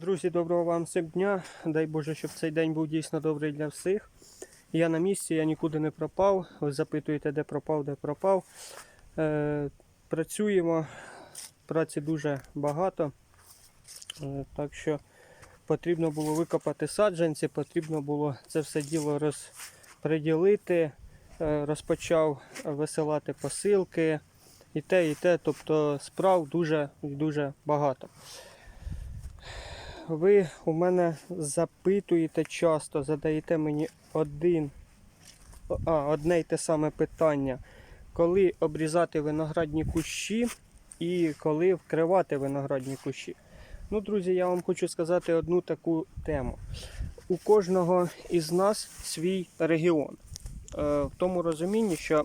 Друзі, доброго вам всім дня. Дай Боже, щоб цей день був дійсно добрий для всіх. Я на місці, я нікуди не пропав. Ви запитуєте, де пропав, де пропав. Е, працюємо, праці дуже багато. Е, так що потрібно було викопати саджанці, потрібно було це все діло розподілити. Е, розпочав висилати посилки і те, і те. Тобто справ дуже дуже багато. Ви у мене запитуєте часто, задаєте мені один, а, одне й те саме питання. Коли обрізати виноградні кущі і коли вкривати виноградні кущі. Ну, друзі, я вам хочу сказати одну таку тему. У кожного із нас свій регіон. Е, в тому розумінні, що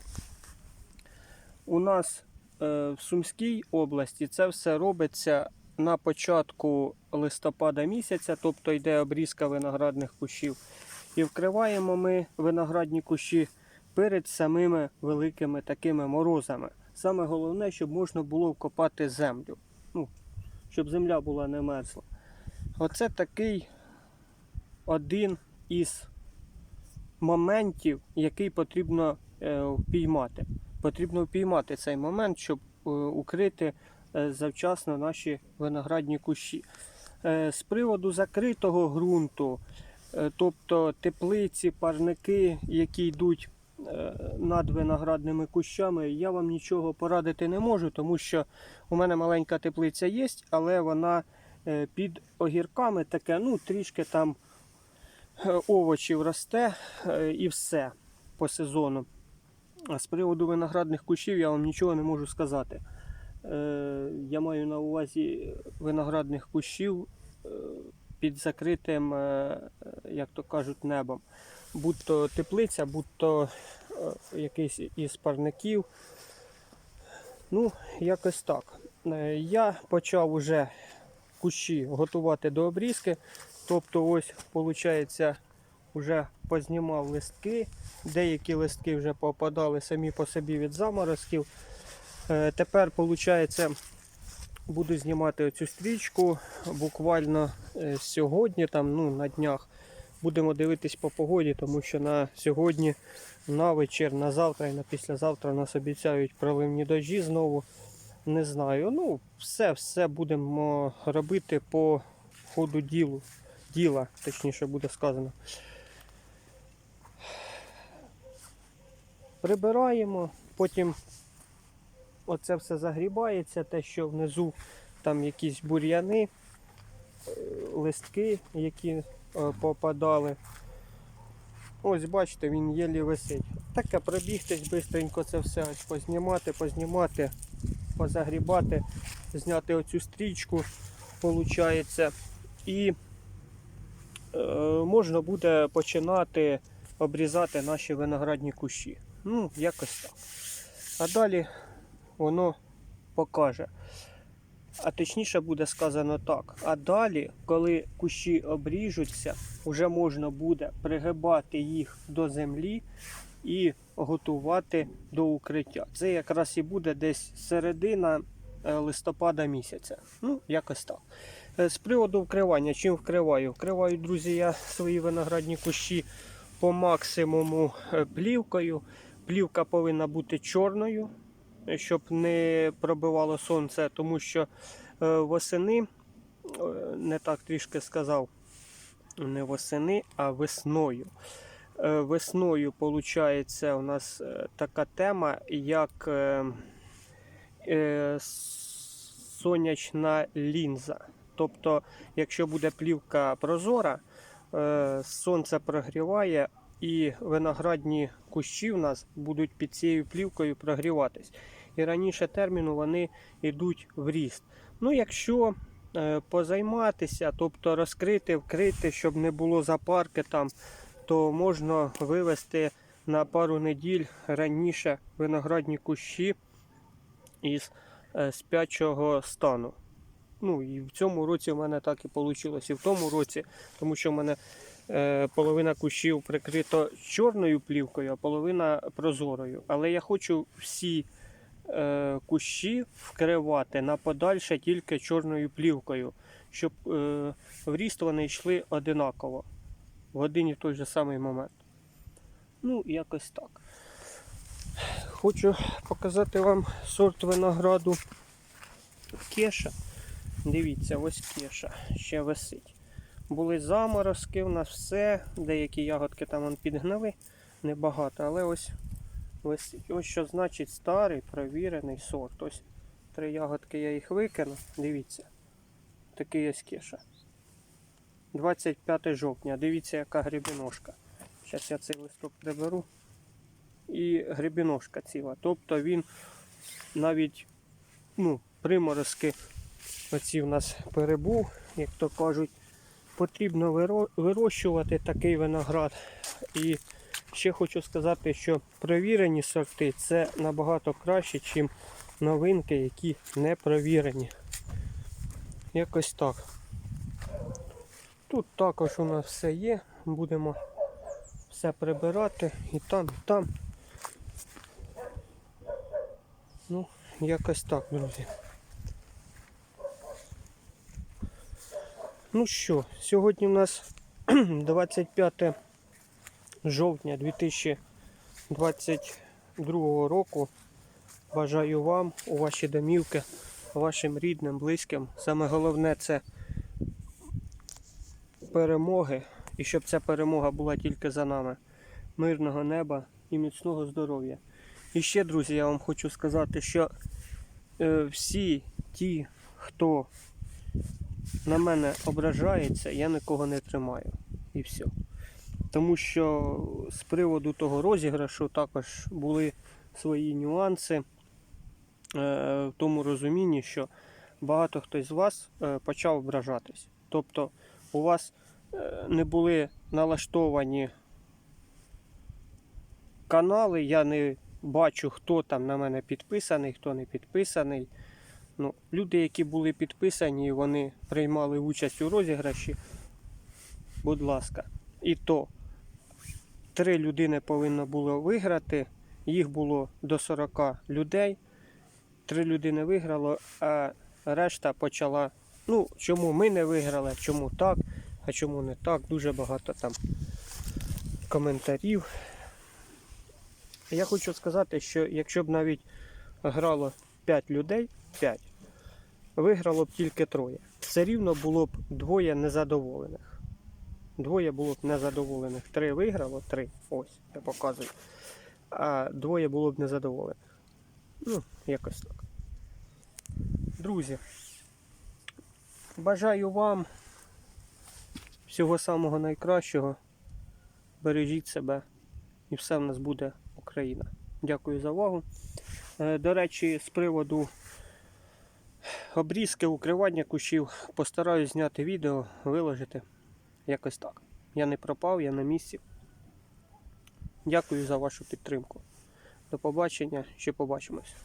у нас е, в Сумській області це все робиться на початку листопада місяця, тобто йде обрізка виноградних кущів. І вкриваємо ми виноградні кущі перед самими великими такими морозами. Саме головне, щоб можна було вкопати землю. Ну, щоб земля була не мерзла. Оце такий один із моментів, який потрібно е, впіймати. Потрібно впіймати цей момент, щоб е, укрити завчасно наші виноградні кущі. Е, З приводу закритого ґрунту, е, тобто теплиці, парники, які йдуть е, над виноградними кущами, я вам нічого порадити не можу, тому що у мене маленька теплиця є, але вона е, під огірками таке, ну трішки там е, овочів росте е, і все по сезону. А з приводу виноградних кущів я вам нічого не можу сказати. Е, Я маю на увазі виноградних кущів е, під закритим, е, як то кажуть, небом. Будь-то теплиця, будь-то якийсь із парників. Ну, якось так. Я почав уже кущі готувати до обрізки. Тобто, ось, виходить, вже познімав листки. Деякі листки вже попадали самі по собі від заморозків. Е, Тепер, виходить, буду знімати оцю стрічку буквально е, сьогодні, там, ну, на днях. Будемо дивитись по погоді, тому що на сьогодні, на вечір, на завтра і на післязавтра нас обіцяють проливні дощі знову. Не знаю. Ну, все, все будемо робити по ходу ділу. Діла, точніше буде сказано. Прибираємо, потім оце все загрібається, те, що внизу там якісь бур'яни, е, листки, які е, попадали. Ось бачите, він єлі висить. Таке пробігтись, швидко це все ось познімати, познімати, позагрібати, зняти оцю стрічку, виходить. І е, можна буде починати обрізати наші виноградні кущі. Ну, якось так. А далі воно покаже. А точніше буде сказано так. А далі, коли кущі обріжуться, вже можна буде пригибати їх до землі і готувати до укриття. Це якраз і буде десь середина е, листопада місяця. Ну, якось так. Е, З приводу вкривання, чим вкриваю? Вкриваю, друзі, я свої виноградні кущі по максимуму е, плівкою. Плівка повинна бути чорною, щоб не пробивало сонце, тому що е, восени, е, не так трішки сказав, не восени, а весною. Е, Весною, виходить, у нас така тема, як сонячна лінза. Тобто, якщо буде плівка прозора, сонце прогріває, і виноградні кущі в нас будуть під цією плівкою прогріватись. І раніше терміну вони йдуть в ріст. Ну, якщо е, позайматися, тобто розкрити, вкрити, щоб не було запарки там, то можна вивести на пару неділь раніше виноградні кущі із е, спячого стану. Ну і в цьому році в мене так і вийшло, і в тому році, тому що в мене половина кущів прикрито чорною плівкою, а половина прозорою. Але я хочу всі е, кущі вкривати на подальше тільки чорною плівкою, щоб е, в ріст вони йшли одинаково в один і той же самий момент. Ну, якось так. Хочу показати вам сорт винограду кеша. Дивіться, ось кеша ще висить. Були заморозки, у нас все, деякі ягодки там он підгнили, небагато, але ось висить. Ось що значить старий провірений сорт. Ось три ягодки я їх викину. Дивіться. Такий ось кеша. 25 жовтня. Дивіться, яка грибіножка. Зараз я цей листок приберу. І грибіножка ціла. Тобто він навіть ну, приморозки оці в нас перебув, як то кажуть, потрібно вирощувати такий виноград. І ще хочу сказати, що провірені сорти це набагато краще, ніж новинки, які не провірені. Якось так. Тут також у нас все є. Будемо все прибирати і там, і там. Ну, якось так, друзі. Ну що, сьогодні у нас 25 жовтня 2022 року. Бажаю вам у ваші домівки, вашим рідним, близьким. Саме головне це перемоги. І щоб ця перемога була тільки за нами. Мирного неба і міцного здоров'я. І ще, друзі, я вам хочу сказати, що е, всі ті, хто на мене ображається, я нікого не тримаю. І все. Тому що з приводу того розіграшу також були свої нюанси е, в тому розумінні, що багато хто з вас е, почав ображатись. Тобто у вас е, не були налаштовані канали, я не бачу, хто там на мене підписаний, хто не підписаний. Ну, люди, які були підписані, вони приймали участь у розіграші. Будь ласка. І то три людини повинно було виграти. Їх було до 40 людей. Три людини виграло, а решта почала. Ну, чому ми не виграли, чому так, а чому не так. Дуже багато там коментарів. Я хочу сказати, що якщо б навіть грало 5 людей, 5, виграло б тільки троє. Все рівно було б двоє незадоволених. Двоє було б незадоволених. Три виграло, три. Ось, я показую. А двоє було б незадоволених. Ну, якось так. Друзі, бажаю вам всього самого найкращого. Бережіть себе і все в нас буде Україна. Дякую за увагу. Е, До речі, з приводу обрізки, укривання кущів постараюсь зняти відео, виложити. Якось так. Я не пропав, я на місці. Дякую за вашу підтримку. До побачення, ще побачимось.